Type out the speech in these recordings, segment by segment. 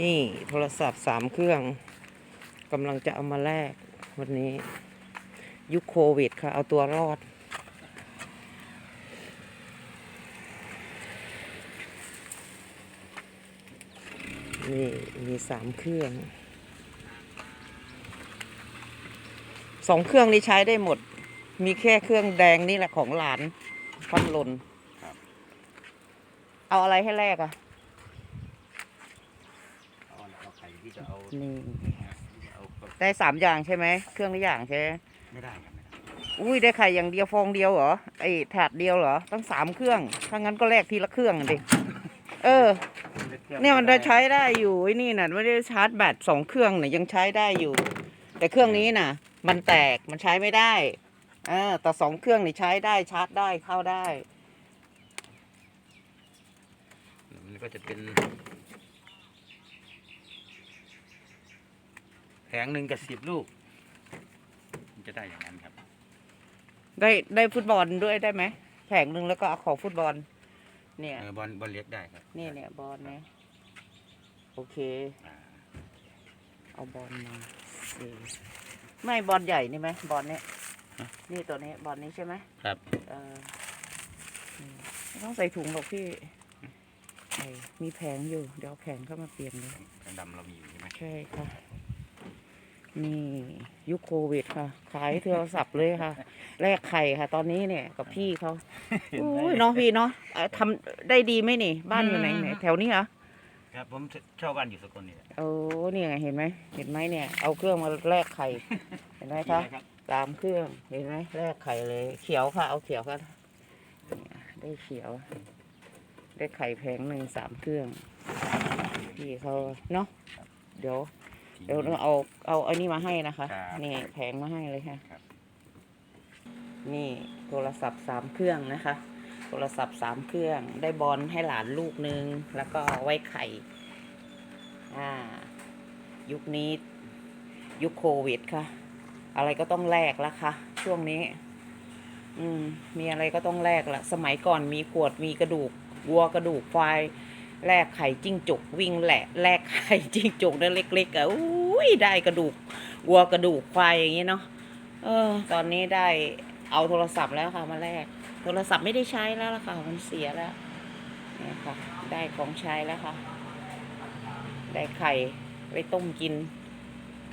นี่โทรศัพท์สามเครื่องกำลังจะเอามาแลกวันนี้ ยุคโควิดค่ะ เอาตัวรอด นี่มีสามเครื่อง สองเครื่องนี้ใช้ได้หมด มีแค่เครื่องแดงนี่แหละของหลานพันลนครับเอาอะไรให้แลกอะ เอาเอาไข่ ที่จะเอานี่ เอาได้สามอย่างใช่ไหม เครื่องละอย่างใช่ไหมไม่ได้ครับไม่ได้อุ้ยได้ไข่อย่างเดียวฟองเดียวเหรอ ไอ้ถาดเดียวเหรอตั้งสามเครื่อง ถ้างั้นก็แลกทีละเครื่องอะดิ เออ เนี่ยมันจะใช้ได้อยู่ไอ้นี่น่ะไม่ได้ชาร์จแบตสองเครื่องเนี่ยยังใช้ได้อยู่ แต่เครื่องนี้น่ะ มันแตกมันใช้ไม่ได้เออแต่สองเครื่องนี่ใช้ได้ชาร์จได้เข้าได้ มันก็จะเป็นแผ งหนึ่งกับสิบลูกมันจะได้อย่างนั้นครับ ได้ได้ฟุตบอลด้วยได้ไหมแผงหนึ่งแล้วก็เอาของฟุตบอล เนี่ย เออบอลบอลเล็กได้ครับนี่เนี่ยบอลนะโอเค อ่าเอาบอลมาเออไม่บอลใหญ่นี่ไหมบอลเนี้ยนี่ตัวนี้บอลนี้ใช่ไหมครับเอออืมไม่ต้องใส่ถุงหรอกพี่เออมีแผงอยู่ เดี๋ยวเอาแผงเข้ามาเปลี่ยนเลย แผงดำเรามีอยู่ใช่ไหม ใช่ค่ะ นี่ยุคโควิดค่ะ ขายโทรศัพท์เลยค่ะ แลกไข่ค่ะ ตอนนี้เนี่ยกับพี่เขาอุ้ยเน้องพี่เนาะเอ่อทำได้ดีไหมนี่ บ้านอยู่ไหนไหนแถวนี้เหรอ ครับผมเช่าบ้านอยู่สกลนี่แหละโอ้นี่ไงเห็นไหมเห็นไหมเนี่ย เอาเครื่องมาแลกไข่ เห็นไหมคะครับตามเครื่อง เห็นไหมแลกไข่เลย เขียวค่ะ เอาเขียวค่ะเนี่ยได้เขียว ได้ไข่แผงหนึ่งสามเครื่องพี่เขาเนาะเดี๋ยว เดี๋ยวเราเอาเอาอันนี้มาให้นะคะ ครับนี่แผงมาให้เลยค่ะ ครับ นี่โทรศัพท์สามเครื่องนะคะ โทรศัพท์สามเครื่อง ได้บอลให้หลานลูกนึง แล้วก็ไว้ไข่ อ่า ยุคนี้ ยุคโควิดค่ะ อะไรก็ต้องแลกแล้วค่ะ ช่วงนี้ อืม มีอะไรก็ต้องแลกละ สมัยก่อนมีขวดมีกระดูกวัวกระดูกควาย แลกไข่จิ้งจกวิ่งแหละแลกไข่จิ้งจกนั่นเล็กๆอะอุ้ยได้กระดูกวัวกระดูกควายอย่างงี้เนาะเออ ตอนนี้ได้เอาโทรศัพท์แล้วค่ะมาแลกโทรศัพท์ไม่ได้ใช้แล้วล่ะค่ะมันเสียแล้วนี่ค่ะ ได้ของใช้แล้วค่ะ ได้ไข่ไว้ต้มกิน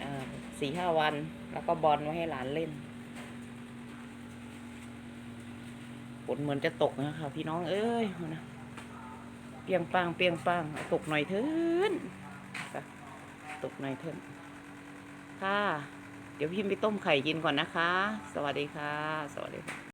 อ่าสี่ห้าวัน แล้วก็บอลไว้ให้หลานเล่นฝนเหมือนจะตกนะคะพี่น้องเอ้ยนะ ปียงปังเปียงปังตกหน่อยเถินตกหน่อยเถินค่ะ เดี๋ยวพี่ไปต้มไข่กินก่อนนะคะ สวัสดีค่ะ สวัสดีค่ะ